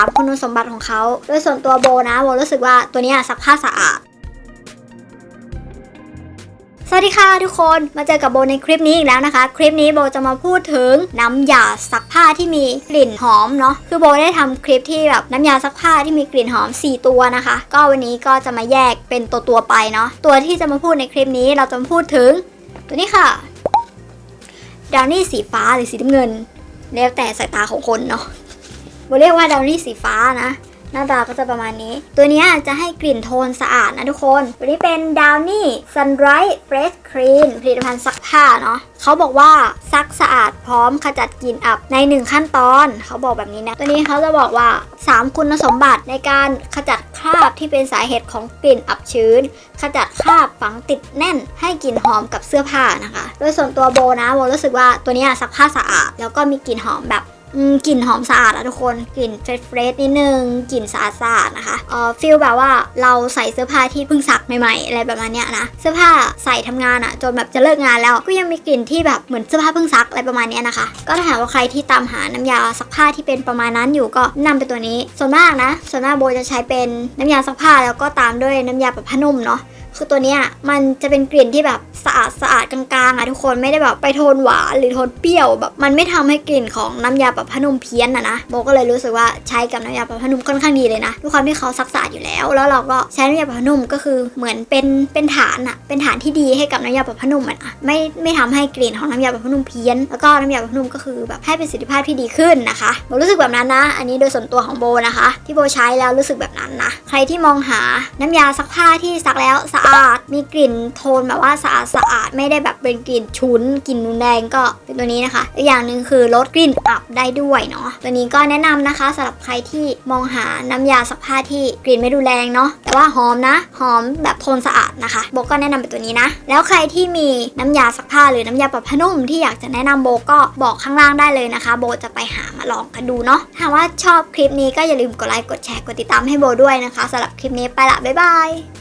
3คุณสมบัติของเขา โดยส่วนตัวโบนะโบรู้สึกว่าตัวนี้ซักผ้าสะอาด สวัสดีค่ะทุกคน มาเจอกับโบในคลิปนี้อีกแล้วนะคะ คลิปนี้โบจะมาพูดถึงน้ำยาซักผ้าที่มีกลิ่นหอมเนาะ คือโบได้ทำคลิปที่แบบน้ำยาซักผ้าที่มีกลิ่นหอม 4 ตัวนะคะ ก็วันนี้ก็จะมาแยกเป็นตัวตัวไปเนาะ ตัวที่จะมาพูดในคลิปนี้เราจะมาพูดถึง ตัวนี้ค่ะดาวนี่สีฟ้าหรือสีน้ำเงิน แล้วแต่สายตาของคนเนาะ โบเรียกว่าดาวนี่สีฟ้านะ หน้าตาก็จะประมาณนี้ ตัวนี้จะให้กลิ่นโทนสะอาดนะทุกคนตัวนี้เป็นดาวนี่ Sunrise Fresh Clean ผลิตภัณฑ์ซักผ้าเนาะเขาบอกว่าซักสะอาดพร้อมขจัดกลิ่นอับในหนึ่งขั้นตอนเขาบอกแบบนี้นะ ตัวนี้เขาจะบอกว่า 3 คุณสมบัติในการขจัดคราบที่เป็นสาเหตุของกลิ่นอับชื้น ขจัดคราบฝังติดแน่น ให้กลิ่นหอมกับเสื้อผ้านะคะ โดยส่วนตัวโบนะโบรู้สึกว่าตัวนี้ซักผ้าสะอาด แล้วก็มีกลิ่นหอมแบบ กลิ่นหอมสะอาดอะทุกคนกลิ่นเฟรชเฟรชนิดนึงกลิ่นสะอาดสะอาดนะคะเอ่อฟีลแบบว่าเราใส่เสื้อผ้าที่เพิ่งซักใหม่ๆอะไรแบบนั้นเนี่ยนะเสื้อผ้าใส่ทำงานอะจนแบบจะเลิกงานแล้ว ก็ยังมีกลิ่นที่แบบเหมือนเสื้อผ้าเพิ่งซักอะไรประมาณเนี้ยนะคะ ก็ถ้าหากว่าใครที่ตามหาน้ำยาซักผ้าที่เป็นประมาณนั้นอยู่ก็นำไปตัวนี้ ส่วนมากนะส่วนมากโบจะใช้เป็นน้ำยาซักผ้าแล้วก็ตามด้วยน้ำยาปรับผ้านุ่มเนาะคือตัวเนี้ยมันจะเป็นกลิ่นที่แบบสะอาดสะอาดกลางๆอะทุกคนไม่ได้แบบไปโทนหวานหรือโทนเปรี้ยวแบบมันไม่ทำให้กลิ่นของน้ำยาปรับผ้านุ่มเพี้ยนอะนะโบก็เลยรู้สึกว่าใช้กับน้ำยาปรับผ้านุ่มค่อนข้างดีเลยนะด้วยความที่เขาซักสะอาดอยู่แล้ว แล้วเราก็ใช้น้ำยาปรับผ้านุ่มก็คือเหมือนเป็นเป็นฐานอะเป็นฐานที่ดีให้กับน้ำยาปรับผ้านุ่มอะนะไม่ไม่ทำให้กลิ่นของน้ำยาปรับผ้านุ่มเพี้ยน แล้วก็น้ำยาปรับผ้านุ่มก็คือแบบให้ประสิทธิภาพที่ดีขึ้นนะคะโบรู้สึกแบบนั้นนะ อันนี้โดยส่วนตัวของโบนะคะ ที่โบใช้แล้วรู้สึกแบบนั้นนะใครที่มองหาน้ำยาซักผ้าที่ซักแล้วสะอาดมีกลิ่นโทนแบบว่าสะอาดสะอาดไม่ได้แบบเป็นกลิ่นฉุนกลิ่นนุนแดงก็เป็นตัวนี้นะคะอีกอย่างหนึ่งคือลดกลิ่นอับได้ด้วยเนาะตัวนี้ก็แนะนำนะคะสำหรับใครที่มองหาน้ำยาซักผ้าที่กลิ่นไม่รุนแรงเนาะแต่ว่าหอมนะ หอมแบบโทนสะอาดนะคะโบก็แนะนำเป็นตัวนี้นะ แล้วใครที่มีน้ำยาซักผ้าหรือน้ำยาปรับผ้านุ่มที่อยากจะแนะนำโบก็บอกข้างล่างได้เลยนะคะ โบจะไปหามาลองกันดูเนาะถ้าว่าชอบคลิปนี้ก็อย่าลืมกดไลค์กดแชร์กดติดตามให้โบด้วยนะคะสำหรับคลิปนี้ไปละบ๊ายบาย